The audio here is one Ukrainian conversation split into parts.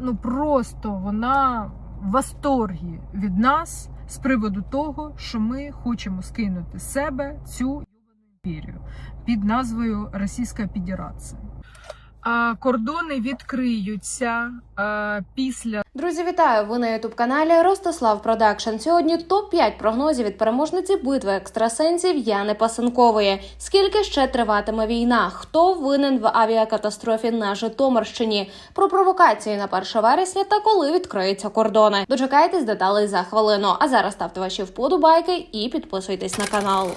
ну просто вона в восторгі від нас з приводу того, що ми хочемо скинути з себе цю імперію під назвою Російська Федерація. Кордони відкриються після Друзі, вітаю! Ви на ютуб каналі Ростислав Продакшн. Сьогодні топ 5 прогнозів від переможниці битви екстрасенсів Яни Пасенкової. Скільки ще триватиме війна? Хто винен в авіакатастрофі на Житомирщині? Про провокації на 1 вересня та коли відкриються кордони. Дочекайтесь деталей за хвилину. А зараз ставте ваші вподобайки і підписуйтесь на канал.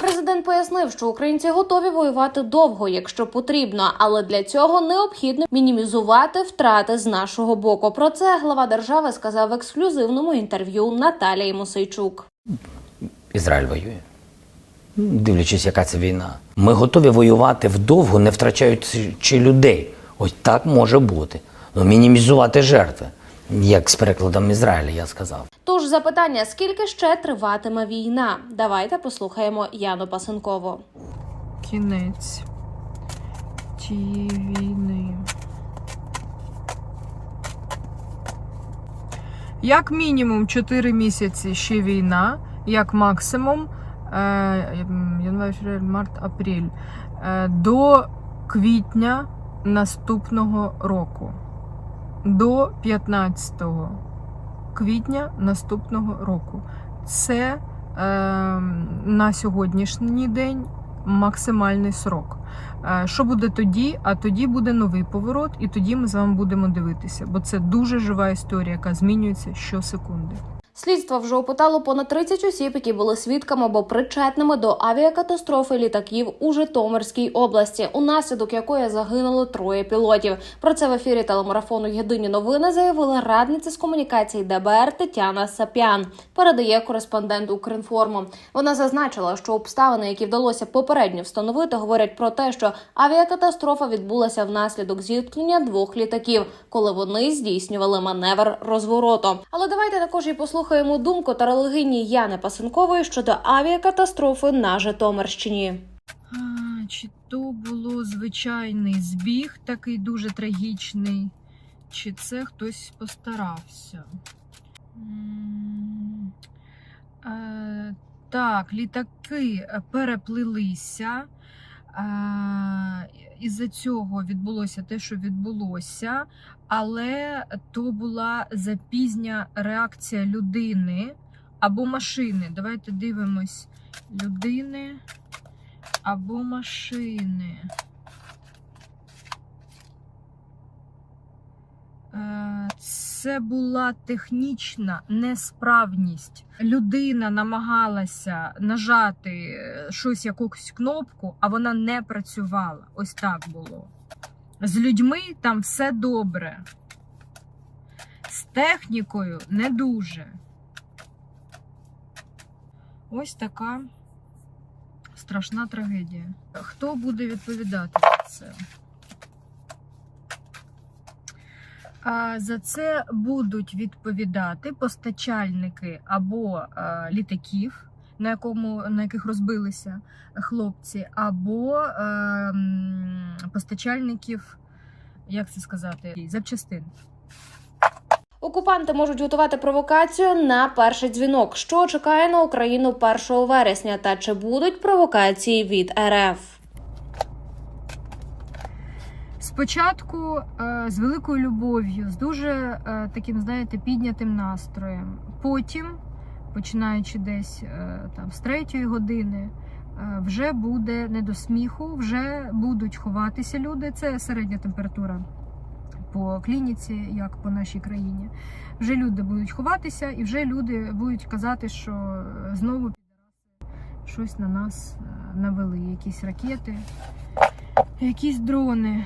Президент пояснив, що українці готові воювати довго, якщо потрібно, але для цього необхідно мінімізувати втрати з нашого боку. Про це глава держави сказав в ексклюзивному інтерв'ю Наталії Мосейчук. Ізраїль воює. Ну, Дивлячись, яка це війна. Ми готові воювати вдовго, не втрачаючи людей. Ось так може бути. Ну, мінімізувати жертви, як з перекладом Ізраїля, я сказав. Тож запитання: скільки ще триватиме війна? Давайте послухаємо Яну Пасенкову. кінець тієї війни. Як мінімум 4 місяці ще війна, як максимум е, февраль, март, апрель е, до квітня наступного року. До 15 квітня наступного року. Це е, на сьогоднішній день максимальний срок. Е, Що буде тоді? А тоді буде новий поворот, і тоді ми з вами будемо дивитися, бо це дуже жива історія, яка змінюється щосекунди. Слідство вже опитало понад 30 осіб, які були свідками або причетними до авіакатастрофи літаків у Житомирській області, унаслідок якої загинуло троє пілотів. Про це в ефірі телемарафону Єдині новини заявила радниця з комунікацій ДБР Тетяна Сапян. Передає кореспондент Укрінформу. Вона зазначила, що обставини, які вдалося попередньо встановити, говорять про те, що авіакатастрофа відбулася внаслідок зіткнення двох літаків, коли вони здійснювали маневр розвороту. Але давайте також і послухаємо думку тарологині Яни Пасенкової щодо авіакатастрофи на Житомирщині. А, чи то було звичайний збіг, такий дуже трагічний, чи це хтось постарався? М, е, Так, літаки переплилися. Е, Із-за цього відбулося те, що відбулося, але то була запізня реакція людини або машини. Давайте дивимось людини або машини. Е, Це була технічна несправність. Людина намагалася нажати е, щось, якусь кнопку, а вона не працювала. Ось так було. З людьми там все добре. З технікою не дуже. Ось така страшна трагедія. Хто буде відповідати за це? За це будуть відповідати постачальники або літаків, на, якому, на яких розбилися хлопці, або м, постачальників, як це сказати, запчастин. Окупанти можуть готувати провокацію на перший дзвінок. Що чекає на Україну 1 вересня? Та чи будуть провокації від РФ? Спочатку е, з великою любов'ю, з дуже е, таким, знаєте, піднятим настроєм. Потім, починаючи десь е, там з третьої години, е, вже буде не до сміху, вже будуть ховатися люди. Це середня температура по клініці, як по нашій країні. Вже люди будуть ховатися, і вже люди будуть казати, що знову щось на нас е, навели. Якісь ракети, якісь дрони.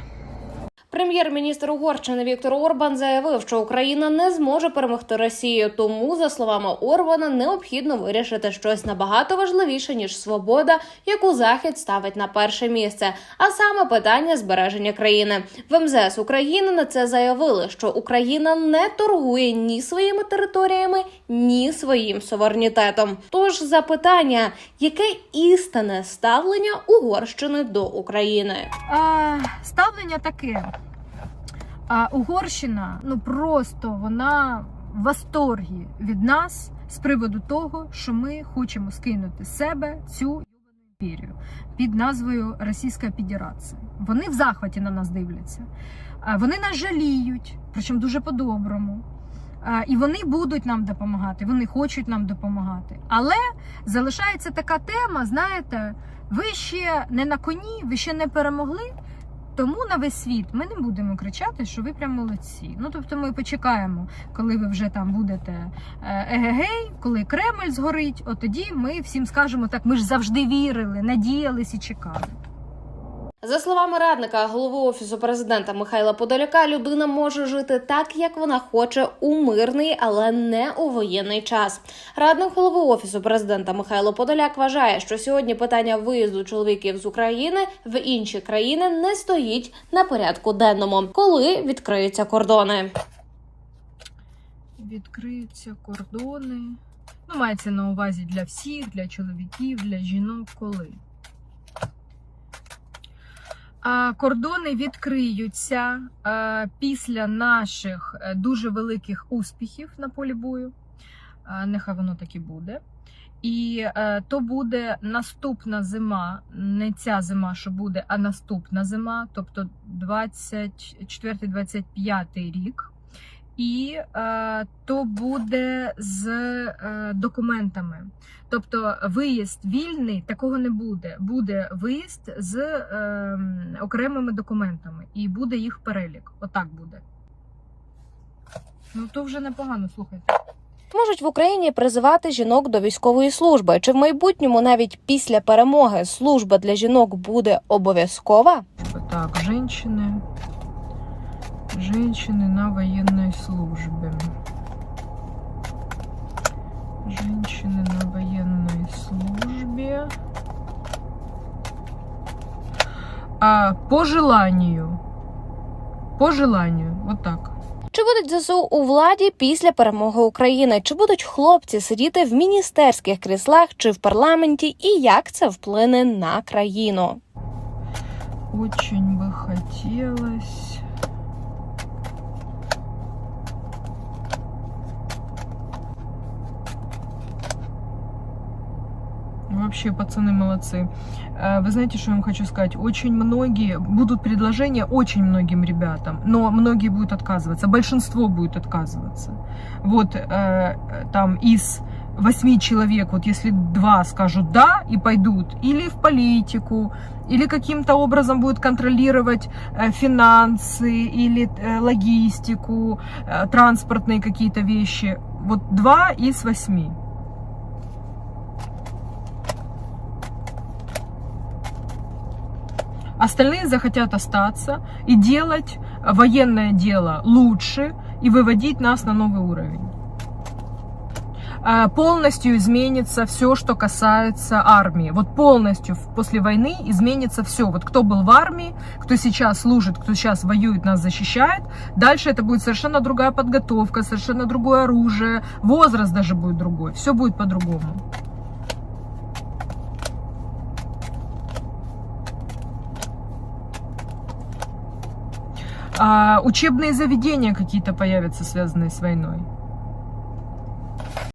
Прем'єр-міністр Угорщини Віктор Орбан заявив, що Україна не зможе перемогти Росію. Тому, за словами Орбана, необхідно вирішити щось набагато важливіше ніж свобода, яку захід ставить на перше місце, а саме питання збереження країни. В МЗС України на це заявили, що Україна не торгує ні своїми територіями, ні своїм суверенітетом. Тож запитання, яке істинне ставлення Угорщини до України? А, ставлення таке. А Угорщина, ну просто вона в восторгі від нас з приводу того, що ми хочемо скинути себе цю імперію під назвою Російська Федерація. Вони в захваті на нас дивляться. Вони нас жаліють, причому дуже по-доброму. І вони будуть нам допомагати, вони хочуть нам допомагати. Але залишається така тема, знаєте, ви ще не на коні, ви ще не перемогли. Тому на весь світ ми не будемо кричати, що ви прям молодці. Ну тобто ми почекаємо, коли ви вже там будете е, егегей, коли Кремль згорить, от тоді ми всім скажемо так. Ми ж завжди вірили, надіялись і чекали. За словами радника голови офісу президента Михайла Подоляка, людина може жити так, як вона хоче у мирний, але не у воєнний час. Радник голови офісу президента Михайло Подоляк вважає, що сьогодні питання виїзду чоловіків з України в інші країни не стоїть на порядку денному, коли відкриються кордони. Відкриються кордони. Ну, мається на увазі для всіх, для чоловіків, для жінок, коли. Кордони відкриються після наших е, дуже великих успіхів на полі бою. Нехай воно так і буде. І е, то буде наступна зима, не ця зима, що буде, а наступна зима, тобто 24-25 рік. І е, то буде з е, документами. Тобто виїзд вільний такого не буде. Буде виїзд з е, окремими документами, і буде їх перелік. Отак буде. Ну то вже непогано, слухайте. Можуть в Україні призивати жінок до військової служби. Чи в майбутньому навіть після перемоги служба для жінок буде обов'язкова? Так, женщины. Женщины на военной службе. Женщины на военной службе. А, по желанию. По желанию. Вот так. Чи будуть ЗСУ у владі після перемоги України? Чи будуть хлопці сидіти в міністерських кріслах чи в парламенті? І як це вплине на країну? Очень бы хотелось. Вообще, пацаны молодцы. Э, Вы знаете, что я вам хочу сказать? Очень многие, будут предложения очень многим ребятам, но многие будут отказываться. Большинство будет отказываться. Вот э, там из восьми человек, вот если два скажут да и пойдут, или в политику, или каким-то образом будет контролировать э, финансы или логистику, транспортные какие-то вещи. Вот два из восьми. Остальные захотят остаться и делать военное дело лучше и выводить нас на новый уровень. Э, Полностью изменится все, что касается армии. Вот полностью после войны изменится все. Вот кто был в армии, кто сейчас служит, кто сейчас воюет, нас защищает. Дальше это будет совершенно другая подготовка, совершенно другое оружие, возраст даже будет другой. Все будет по-другому. Учебные заведения какие-то появятся, связанные с войной.